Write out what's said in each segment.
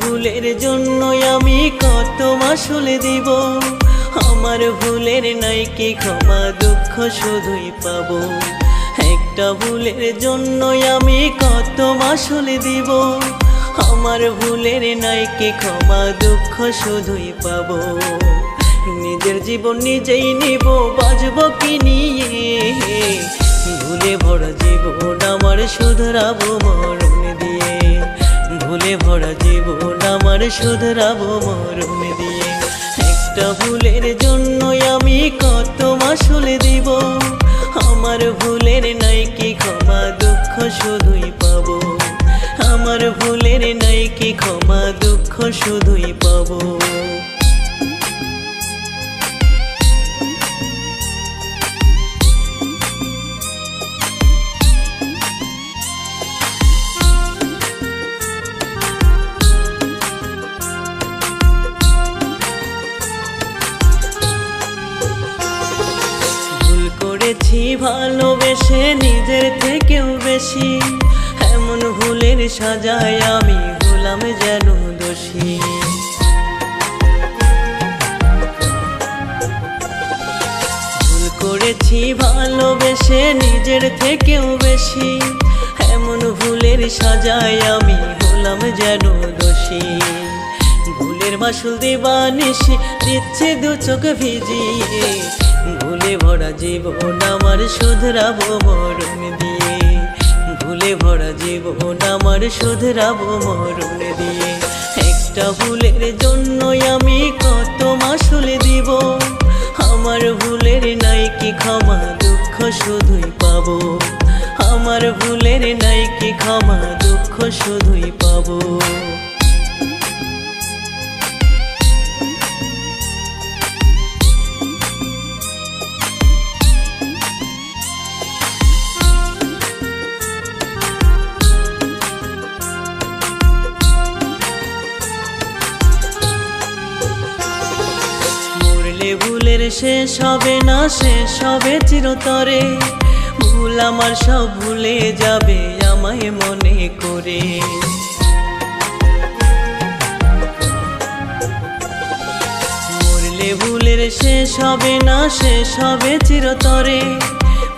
ভুলের জন্য আমি কত মাসুলে দিব? আমার ভুলের নাই কি ক্ষমা দুঃখ শুধুই পাব? একটা ভুলের জন্য আমি কত মাসুলে দিব? আমার ভুলের নাই কি ক্ষমা দুঃখ শুধুই পাব? নিজের জীবন নিজেই নিব বাজব কি নিয়ে? ভুলে ভরা জীবন আমার শুধরাবো মরণ দিয়ে। ভুলে ভরা আমার শুধরাবো মরণ দিয়ে। একটা ভুলের জন্য আমি কত মাসুল দিব। আমার ভুলের নাই কি ক্ষমা, দুঃখ শুধুই পাব। আমার ভুলের নাই কি ক্ষমা, দুঃখ শুধুই পাবো। করেছি ভালোবেসে, নিজের থেকেও বেশি। এমন ভুলের সাজায় আমি হলাম যেন দোষী। করেছি ভালোবেসে, নিজের থেকেও বেশি। এমন ভুলের সাজায় আমি হলাম যেন দোষী। ভুলের মাসুল দিবানিসি দিচ্ছে দু চোখ ভিজিয়ে। ভরা জীবন আমার শুধরাবো মরণ দিয়ে। ভুলে ভরা জীবন আমার শুধরাবো মরণ দিয়ে। একটা ভুলের জন্য আমি কত মাসুল দিব। আমার ভুলের নাই কি ক্ষমা, দুঃখ শুধুই পাবো। আমার ভুলের নাই কি ক্ষমা, দুঃখ শুধুই পাবো। শেষ হবে না, শেষ হবে চিরতরে। ভুল আমার সব ভুলে যাবে আমায় মনে করে। মরলে ভুলের শেষ হবে না, শেষ হবে চিরতরে।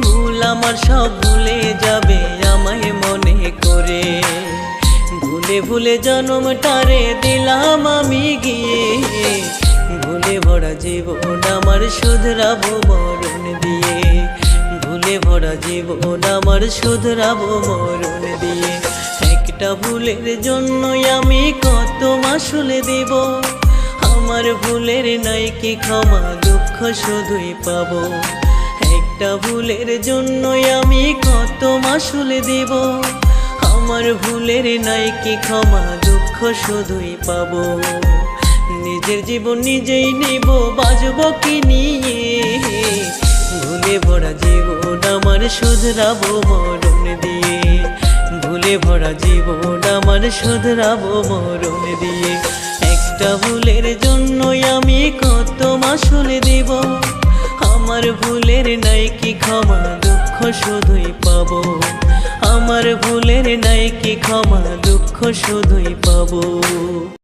ভুল আমার সব ভুলে যাবে আমায় মনে করে। ভুলে ভুলে জন্মটারে দিলাম আমি গিয়ে। ভুলে ভরা জীবন আমার শুধরাবো মরণ দিয়ে। ভুলে ভরা জীবন আমার শুধরাবো মরণ দিয়ে। একটা ভুলের জন্যই আমি কত মাসুলে দেব। আমার ভুলের নাই কি ক্ষমা দুঃখ শুধুই পাবো। একটা ভুলের জন্যই আমি কত মাসুলে দেব। আমার ভুলের নাই কি ক্ষমা দুঃখ শুধুই পাবো। নিজের জীবন নিজেই নেব বাজব কি নিয়ে? ভুলে ভরা জীবন আমার শুধরাবো মরণ দিয়ে। ভুলে ভরা জীবন আমার শুধরাবো মরণ দিয়ে। একটা ভুলের জন্যই আমি কত মাসুলে দেব। আমার ভুলের নাই কি ক্ষমা, দুঃখ শুধুই পাবো। আমার ভুলের নাই কি ক্ষমা, দুঃখ শুধুই পাবো।